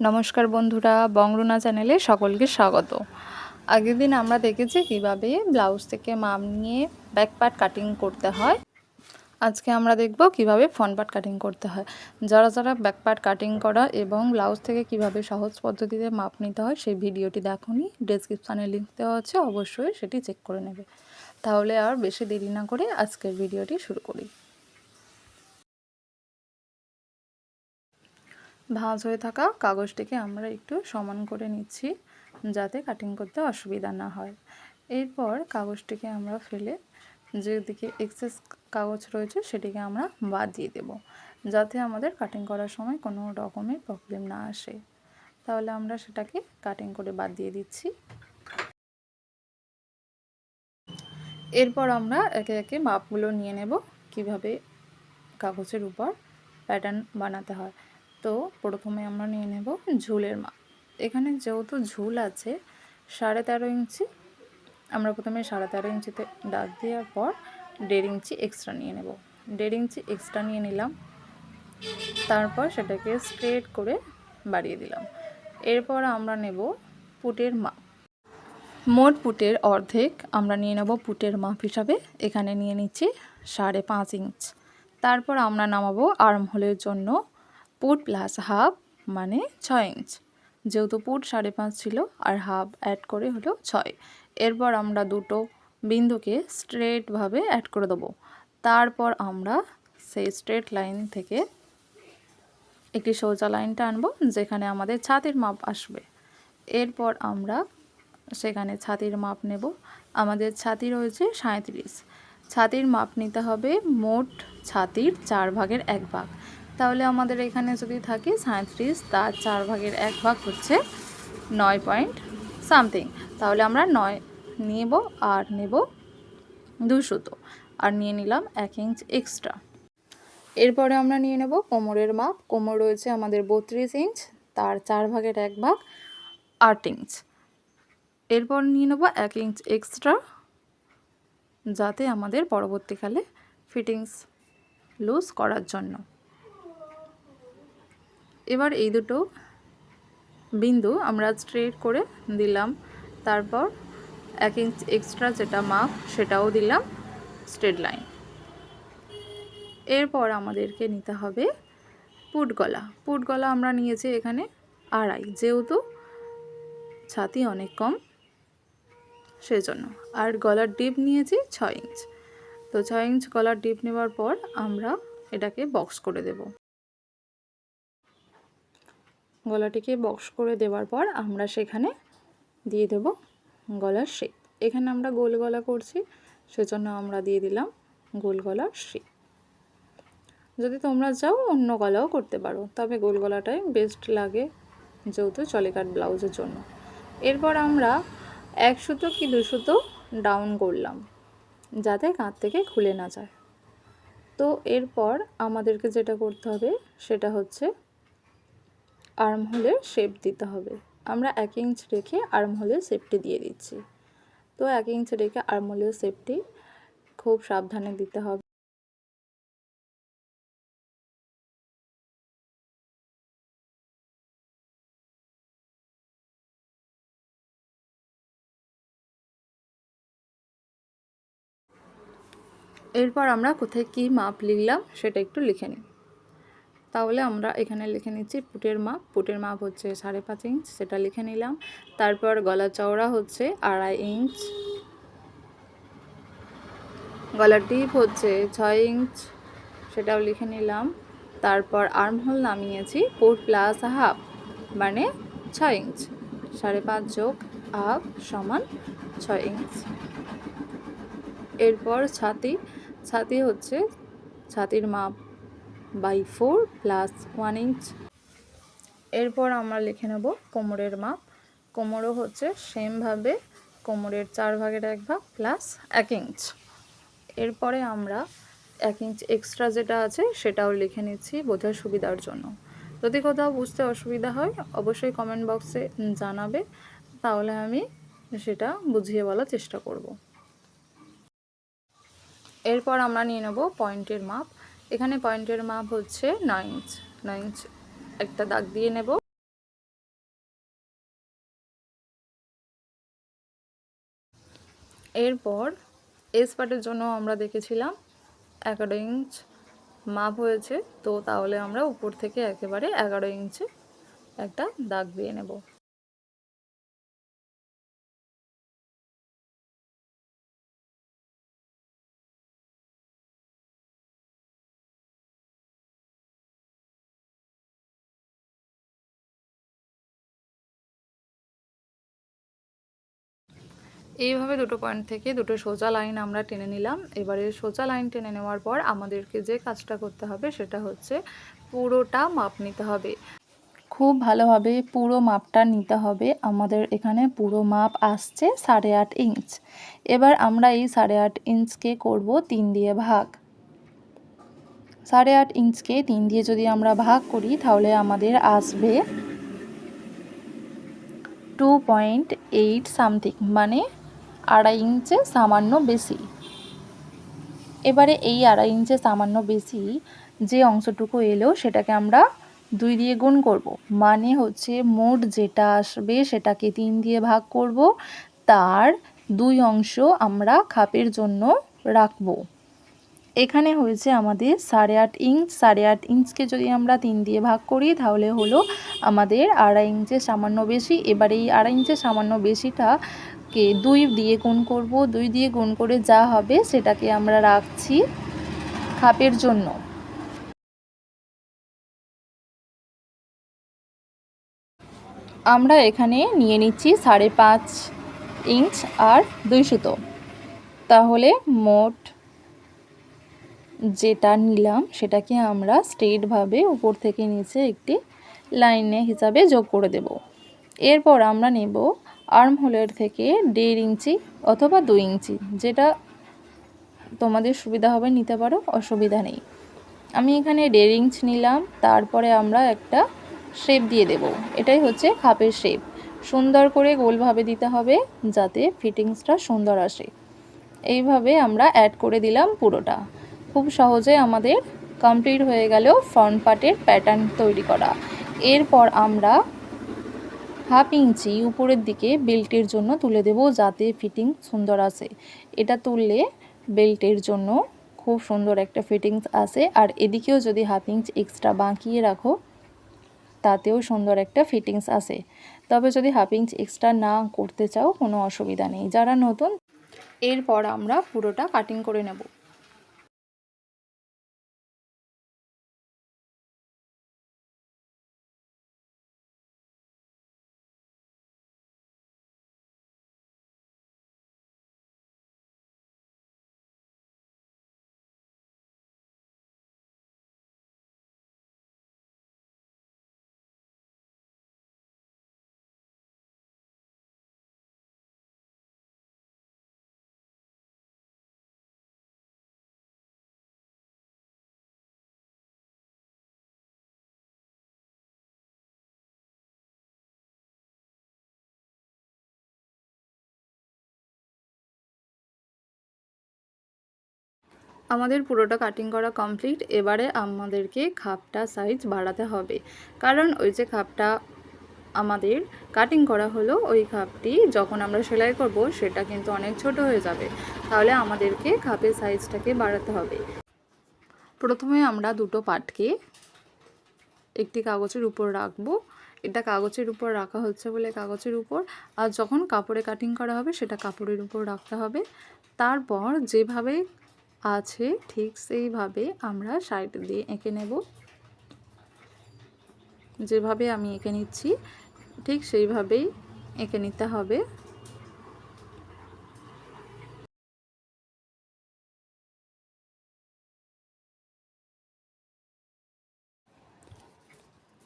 নমস্কার বন্ধুরা বংরুনা চ্যানেলে সকলকে স্বাগত। আগের দিন আমরা দেখেছি কীভাবে ব্লাউজ থেকে মাপ নিয়ে ব্যাক পার্ট কাটিং করতে হয়। আজকে আমরা দেখব কীভাবে ফ্রন্ট পার্ট কাটিং করতে হয়। যারা যারা ব্যাক পার্ট কাটিং করা এবং ব্লাউজ থেকে কীভাবে সহজ পদ্ধতিতে মাপ নিতে হয়, সেই ভিডিওটি দেখুনি। ডেসক্রিপশানে লিঙ্ক দেওয়া আছে, অবশ্যই সেটি চেক করে নেবে। তাহলে আর বেশি দেরি না করে আজকের ভিডিওটি শুরু করি। ভাঁজ হয়ে থাকা কাগজটিকে আমরা একটু সমান করে নিচ্ছি, যাতে কাটিং করতে অসুবিধা না হয়। এরপর কাগজটিকে আমরা ফেলে যেদিকে এক্সেস কাগজ রয়েছে সেটিকে আমরা বাদ দিয়ে দেব, যাতে আমাদের কাটিং করার সময় কোনো রকমের প্রবলেম না আসে। তাহলে আমরা সেটাকে কাটিং করে বাদ দিয়ে দিচ্ছি। এরপর আমরা একে একে মাপগুলো নিয়ে নেব, কীভাবে কাগজের উপর প্যাটার্ন বানাতে হয়। তো প্রথমে আমরা নিয়ে নেব ঝুলের মাপ। এখানে যেহেতু ঝুল আছে, সাড়ে তেরো ইঞ্চি, আমরা প্রথমে সাড়ে তেরো ইঞ্চিতে দাগ দেওয়ার পর দেড় ইঞ্চি এক্সট্রা নিয়ে নেব। দেড় ইঞ্চি এক্সট্রা নিয়ে নিলাম, তারপর সেটাকে স্ট্রেট করে বাড়িয়ে দিলাম। এরপর আমরা নেব পুটের মাপ। মোট পুটের অর্ধেক আমরা নিয়ে নেব পুটের মাপ হিসাবে। এখানে নিয়ে নিচ্ছি সাড়ে পাঁচ ইঞ্চ। তারপর আমরা নামাবো আর্ম হোলের জন্য পুট প্লাস হাফ মানে ছয় ইঞ্চ। যেহেতু পুট সাড়ে পাঁচ ছিল আর হাফ অ্যাড করে হলো ছয়। এরপর আমরা দুটো বিন্দুকে স্ট্রেটভাবে অ্যাড করে দেবো। তারপর আমরা সেই স্ট্রেট লাইন থেকে একটি সোজা লাইনটা আনব, যেখানে আমাদের ছাতির মাপ আসবে। এরপর আমরা সেখানে ছাতির মাপ নেব। আমাদের ছাতি রয়েছে সাঁত্রিশ ছাতির মাপ নিতে হবে মোট ছাতির চার ভাগের এক ভাগ। তাহলে আমাদের এখানে যদি থাকে সাঁত্রিশ তার চার ভাগের এক ভাগ হচ্ছে নয় পয়েন্ট সামথিং। তাহলে আমরা নয় নেব আর নেব দুশোতো আর নিয়ে নিলাম এক ইঞ্চ এক্সট্রা। এরপরে আমরা নিয়ে নেব কোমরের মাপ। কোমর রয়েছে আমাদের বত্রিশ ইঞ্চ, তার চার ভাগের এক ভাগ আট ইঞ্চ। এরপর নিয়ে নেব এক ইঞ্চ এক্সট্রা, যাতে আমাদের পরবর্তীকালে ফিটিংস লুজ করার জন্য। এবার এই দুটো বিন্দু আমরা স্ট্রেট করে দিলাম। তারপর এক ইঞ্চ এক্সট্রা যেটা মাপ সেটাও দিলাম স্ট্রেট লাইন এরপর আমাদেরকে নিতে হবে পুট গলা। পুট গলা আমরা নিয়েছি এখানে আড়াই, যেহেতু ছাতি অনেক কম, সেজন্য। আর গলার ডিপ নিয়েছি ছয় ইঞ্চ তো ছয় ইঞ্চ গলার ডিপ নেওয়ার পর আমরা এটাকে বক্স করে দেব। গলাটিকে বক্স করে দেওয়ার পর আমরা সেখানে দিয়ে দেব গলার শেপ এখানে আমরা গোল গলা করছি, সেজন্য আমরা দিয়ে দিলাম গোল গলার শেপ যদি তোমরা চাও অন্য গলাও করতে পারো, তবে গোল গলাটাই বেস্ট লাগে যেহেতু চলেকার ব্লাউজের জন্য। এরপর আমরা এক সুতো কি দু সুতো ডাউন করলাম, যাতে কাঁধ থেকে খুলে না যায়। তো এরপর আমাদেরকে যেটা করতে হবে, সেটা হচ্ছে আর্ম হোলে শেপ দিতে হবে। আমরা এক ইঞ্চ রেখে আর্ম হোলে শেপটি দিয়ে দিচ্ছি। তো এক ইঞ্চ রেখে আর্ম হোলের শেপটি খুব সাবধানে দিতে হবে। এরপর আমরা কোথায় কী মাপ লিখলাম সেটা একটু লিখে নিই। তাহলে আমরা এখানে লিখে নিচ্ছি পুটের মাপ। পুটের মাপ হচ্ছে সাড়ে পাঁচ ইঞ্চ, সেটা লিখে নিলাম। তারপর গলা চওড়া হচ্ছে আড়াই ইঞ্চ। গলার ডিপ হচ্ছে ছয় ইঞ্চ, সেটাও লিখে নিলাম। তারপর আর্মহোল নামিয়েছি, পুট প্লাস হাফ মানে ছয় ইঞ্চ। সাড়ে পাঁচ যোগ হাফ সমান ছয় ইঞ্চ। এরপর ছাতি ছাতি হচ্ছে, ছাতির মাপ by four plus one inch. এরপর আমরা লিখে নেব কোমরের মাপ। কোমরও হচ্ছে সেমভাবে কোমরের চার ভাগের এক ভাগ প্লাস এক ইঞ্চ। এরপরে আমরা এক ইঞ্চ এক্সট্রা যেটা আছে সেটাও লিখে নিচ্ছি বোঝার সুবিধার জন্য। যদি কোথাও বুঝতে অসুবিধা হয়, অবশ্যই কমেন্ট বক্সে জানাবে। তাহলে আমি সেটা বুঝিয়ে বলার চেষ্টা করব। এরপর আমরা নিয়ে নেব পয়েন্টের মাপ। এখানে পয়েন্টের মাপ হচ্ছে নয় ইঞ্চ নয় ইঞ্চ একটা দাগ দিয়ে নেব। এরপর এস পার্টের জন্য আমরা দেখেছিলাম এগারো ইঞ্চ মাপ হয়েছে, তো তাহলে আমরা উপর থেকে একেবারে এগারো ইঞ্চে একটা দাগ দিয়ে নেব। এইভাবে দুটো পয়েন্ট থেকে দুটো সোজা লাইন আমরা টেনে নিলাম। এবারে সোজা লাইন টেনে নেওয়ার পর আমাদেরকে যে কাজটা করতে হবে সেটা হচ্ছে পুরোটা মাপ নিতে হবে। খুব ভালোভাবে পুরো মাপটা নিতে হবে। আমাদের এখানে পুরো মাপ আসছে সাড়ে আট ইঞ্চ এবার আমরা এই সাড়ে আট ইঞ্চকে করব তিন দিয়ে ভাগ। সাড়ে আট ইঞ্চকে তিন দিয়ে যদি আমরা ভাগ করি তাহলে আমাদের আসবে টু পয়েন্ট এইট সামথিং মানে আড়াই ইঞ্চে সামান্য বেশি। এবারে এই আড়াই ইঞ্চে সামান্য বেশি যে অংশটুকু এলো সেটাকে আমরা দুই দিয়ে গুণ করব। মানে হচ্ছে মোট যেটা আসবে সেটাকে তিন দিয়ে ভাগ করব। তার দুই অংশ আমরা খাপের জন্য রাখব। এখানে হয়েছে আমাদের সাড়ে আট ইঞ্চ। সাড়ে আট ইঞ্চকে যদি আমরা তিন দিয়ে ভাগ করি তাহলে হলো আমাদের আড়াই ইঞ্চে সামান্য বেশি। এবার এই আড়াই ইঞ্চে সামান্য বেশিটাকে দুই দিয়ে গুণ করব, দুই দিয়ে গুণ করে যা হবে সেটাকে আমরা রাখছি খাপের জন্য। আমরা এখানে নিয়ে নিচ্ছি সাড়ে পাঁচ ইঞ্চ আর দুই সুতো। তাহলে মোট যেটা নিলাম সেটাকে আমরা স্ট্রেটভাবে উপর থেকে নিচে একটি লাইনে হিসাবে যোগ করে দেব। এরপর আমরা নেব আর্ম হোলের থেকে দেড় ইঞ্চি অথবা দুই ইঞ্চি, যেটা তোমাদের সুবিধা হবে, নিতে পারো, অসুবিধা নেই। আমি এখানে দেড় ইঞ্চ নিলাম, তারপরে আমরা একটা শেপ দিয়ে দেব। এটাই হচ্ছে খাপের শেপ। সুন্দর করে গোলভাবে দিতে হবে, যাতে ফিটিংসটা সুন্দর আসে। এইভাবে আমরা অ্যাড করে দিলাম পুরোটা। খুব সহজে আমাদের কমপ্লিট হয়ে গেল ফ্রন্ট পার্টের প্যাটার্ন তৈরি করা। এরপর আমরা হাফ ইঞ্চি উপরের দিকে বেল্টের জন্য তুলে দেব, যাতে ফিটিং সুন্দর আসে। এটা তুললে বেল্টের জন্য খুব সুন্দর একটা ফিটিংস আসে। আর এদিকেও যদি হাফ ইঞ্চ এক্সট্রা বাঁকিয়ে রাখো, তাতেও সুন্দর একটা ফিটিংস আসে। তবে যদি হাফ ইঞ্চ এক্সট্রা না করতে চাও, কোনো অসুবিধা নেই। যারা নতুন, এরপর আমরা পুরোটা কাটিং করে নেব। আমাদের পুরোটা কাটিং করা কমপ্লিট এবারে আমাদেরকে খাপটা সাইজ বাড়াতে হবে। কারণ ওই যে খাপটা আমাদের কাটিং করা হলো, ওই খাপটি যখন আমরা সেলাই করব, সেটা কিন্তু অনেক ছোট হয়ে যাবে। তাহলে আমাদেরকে খাপের সাইজটাকে বাড়াতে হবে। প্রথমে আমরা দুটো পাটকে একটি কাগজের উপর রাখব। এটা কাগজের উপর রাখা হচ্ছে বলে কাগজের উপর। আর যখন কাপড়ে কাটিং করা হবে, সেটা কাপড়ের উপর রাখতে হবে। তারপর যেভাবে আছে, ঠিক সেইভাবে আমরা সাইড দিয়ে এঁকে নেব। যেভাবে আমি এঁকে নিচ্ছি, ঠিক সেইভাবেই এঁকে নিতে হবে।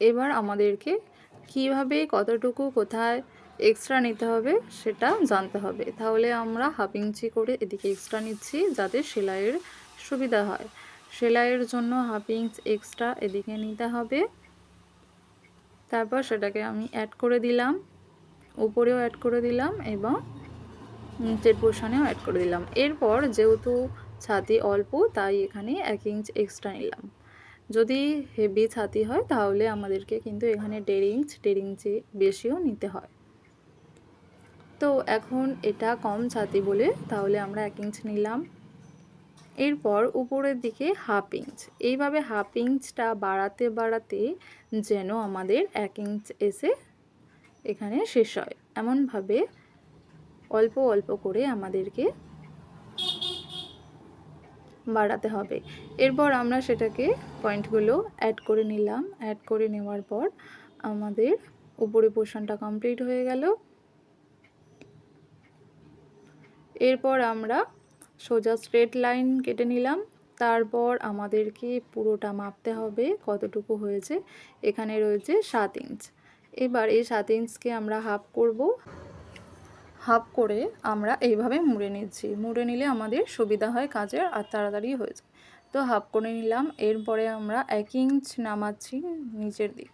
এবার আমাদেরকে কীভাবে, কতটুকু, কোথায় এক্সট্রা নিতে হবে, সেটা জানতে হবে। তাহলে আমরা হাফ ইঞ্চি করে এদিকে এক্সট্রা নিচ্ছি যাতে সেলাইয়ের সুবিধা হয়। সেলাইয়ের জন্য হাফ ইঞ্চ এক্সট্রা এদিকে নিতে হবে। তারপর সেটাকে আমি অ্যাড করে দিলাম। উপরেও অ্যাড করে দিলাম এবং নিচের পোর্শনেও অ্যাড করে দিলাম। এরপর যেহেতু ছাতি অল্প, তাই এখানে এক ইঞ্চ এক্সট্রা নিলাম। যদি হেভি ছাতি হয়, তাহলে আমাদেরকে কিন্তু এখানে দেড় ইঞ্চ দেড় ইঞ্চি বেশিও নিতে হয়। তো এখন এটা কম ছাতি বলে তাহলে আমরা এক ইঞ্চ নিলাম। এরপর উপরের দিকে হাফ ইঞ্চ এইভাবে হাফ ইঞ্চটা বাড়াতে বাড়াতে যেন আমাদের এক ইঞ্চ এসে এখানে শেষ হয়। এমনভাবে অল্প অল্প করে আমাদেরকে বাড়াতে হবে। এরপর আমরা সেটাকে পয়েন্টগুলো অ্যাড করে নিলাম। অ্যাড করে নেওয়ার পর আমাদের উপরে পোর্শনটা কমপ্লিট হয়ে গেল। এরপর আমরা সোজা স্ট্রেট লাইন কেটে নিলাম। তারপর আমাদেরকে পুরোটা মাপতে হবে কতটুকু হয়েছে। এখানে রয়েছে সাত ইঞ্চ এবার এই সাত ইঞ্চকে আমরা হাফ করব। হাফ করে আমরা এইভাবে মুড়ে নিচ্ছি। মুড়ে নিলে আমাদের সুবিধা হয় কাজের আর তাড়াতাড়ি হয়ে যায়। তো হাফ করে নিলাম। এরপরে আমরা এক ইঞ্চ নামাচ্ছি নিচের দিক।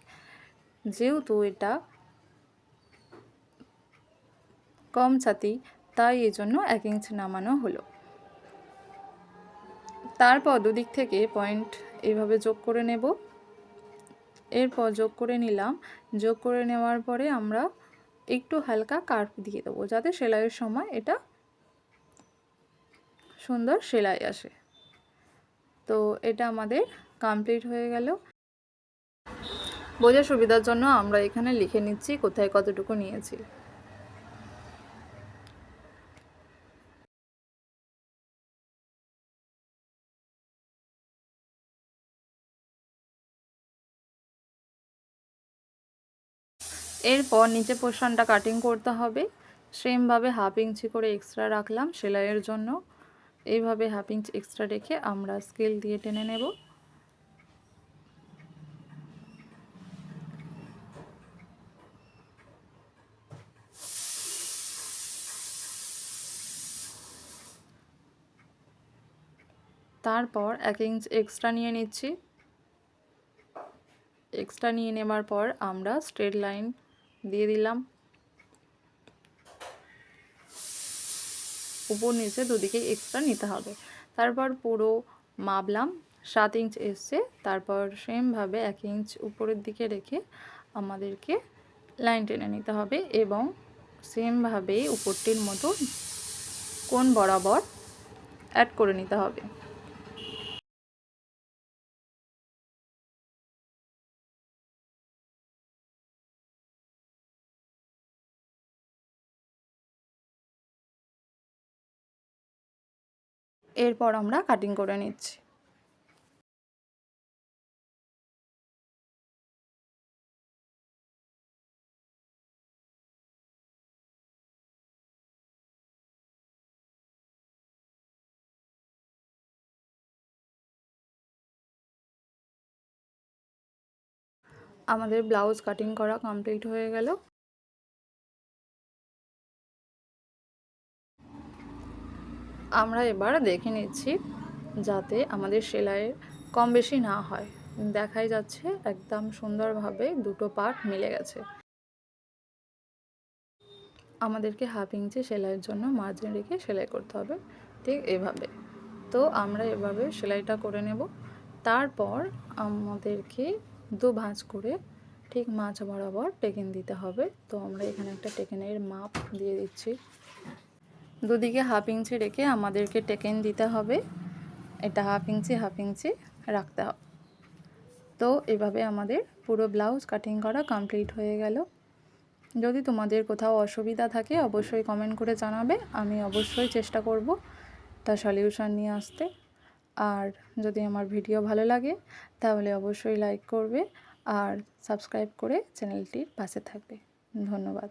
যেহেতু এটা কম ছাতি তাই এই জন্য এক ইঞ্চ নামানো হলো। তারপর দুদিক থেকে পয়েন্ট এইভাবে যোগ করে নেব। এরপর যোগ করে নিলাম। যোগ করে নেওয়ার পরে আমরা একটু হালকা কার্ভ দিয়ে দেবো, যাতে সেলাইয়ের সময় এটা সুন্দর সেলাই আসে। তো এটা আমাদের কমপ্লিট হয়ে গেল। বোঝার সুবিধার জন্য আমরা এখানে লিখে নিচ্ছি কোথায় কতটুকু নিয়েছি। এরপর নিচে পোর্শনটা কাটিং করতে হবে। সেমভাবে হাফ ইঞ্চি করে এক্সট্রা রাখলাম সেলাইয়ের জন্য। এইভাবে হাফ ইঞ্চ এক্সট্রা রেখে আমরা স্কেল দিয়ে টেনে নেব। তারপর এক ইঞ্চ এক্সট্রা নিয়ে নিচ্ছি। এক্সট্রা নিয়ে নেবার পর আমরা স্ট্রেট লাইন দিয়ে দিলাম। উপর নিচে দুদিকে এক্সট্রা নিতে হবে। তারপর পুরো মাপলাম, সাত ইঞ্চ এসছে। তারপর সেমভাবে এক ইঞ্চ উপরের দিকে রেখে আমাদেরকে লাইন টেনে নিতে হবে এবং সেমভাবে উপরটির মতো কোন বরাবর অ্যাড করে নিতে হবে। এরপর আমরা কাটিং করে নিচ্ছি। আমাদের ব্লাউজ কাটিং করা কমপ্লিট হয়ে গেল। আমরা এবার দেখে নিচ্ছি যাতে আমাদের সেলাইয়ের কম বেশি না হয়। দেখাই যাচ্ছে একদম সুন্দরভাবে দুটো পার্ট মিলে গেছে। আমাদেরকে হাফ ইঞ্চি সেলাইয়ের জন্য মার্জিন রেখে সেলাই করতে হবে, ঠিক এভাবে। তো আমরা এভাবে সেলাইটা করে নেব। তারপর আমাদেরকে দু ভাঁজ করে ঠিক মাছ বরাবর টেকেন দিতে হবে। তো আমরা এখানে একটা টেকেনের মাপ দিয়ে দিচ্ছি। দুদিকে হাফ ইঞ্চি রেখে আমাদেরকে টেকেন দিতে হবে। এটা হাফ ইঞ্চি হাফ ইঞ্চি রাখতে হবে তো এভাবে আমাদের পুরো ব্লাউজ কাটিং করা কমপ্লিট হয়ে গেল। যদি তোমাদের কোথাও অসুবিধা থাকে, অবশ্যই কমেন্ট করে জানাবে। আমি অবশ্যই চেষ্টা করব তার সলিউশন নিয়ে আসতে। আর যদি আমার ভিডিও ভালো লাগে, তাহলে অবশ্যই লাইক করবে আর সাবস্ক্রাইব করে চ্যানেলটির পাশে থাকবে। ধন্যবাদ।